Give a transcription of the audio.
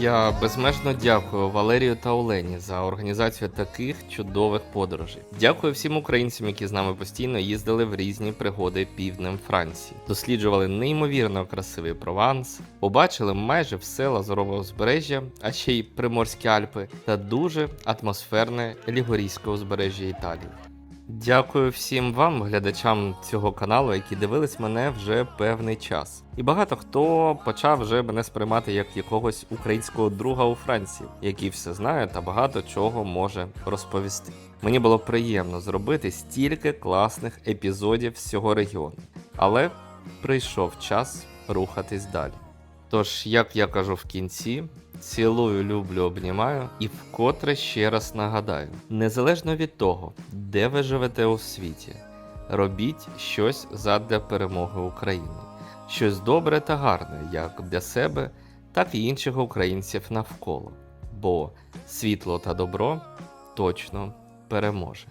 Я безмежно дякую Валерію та Олені за організацію таких чудових подорожей. Дякую всім українцям, які з нами постійно їздили в різні пригоди півднем Франції, досліджували неймовірно красивий Прованс, побачили майже все лазурове узбережжя, а ще й Приморські Альпи та дуже атмосферне Лігорійське узбережжя Італії. Дякую всім вам, глядачам цього каналу, які дивились мене вже певний час. І багато хто почав вже мене сприймати як якогось українського друга у Франції, який все знає та багато чого може розповісти. Мені було приємно зробити стільки класних епізодів з цього регіону, але прийшов час рухатись далі. Тож, як я кажу в кінці, цілую, люблю, обнімаю і вкотре ще раз нагадаю: незалежно від того, де ви живете у світі, робіть щось задля перемоги України, щось добре та гарне як для себе, так і інших українців навколо. Бо світло та добро точно переможе.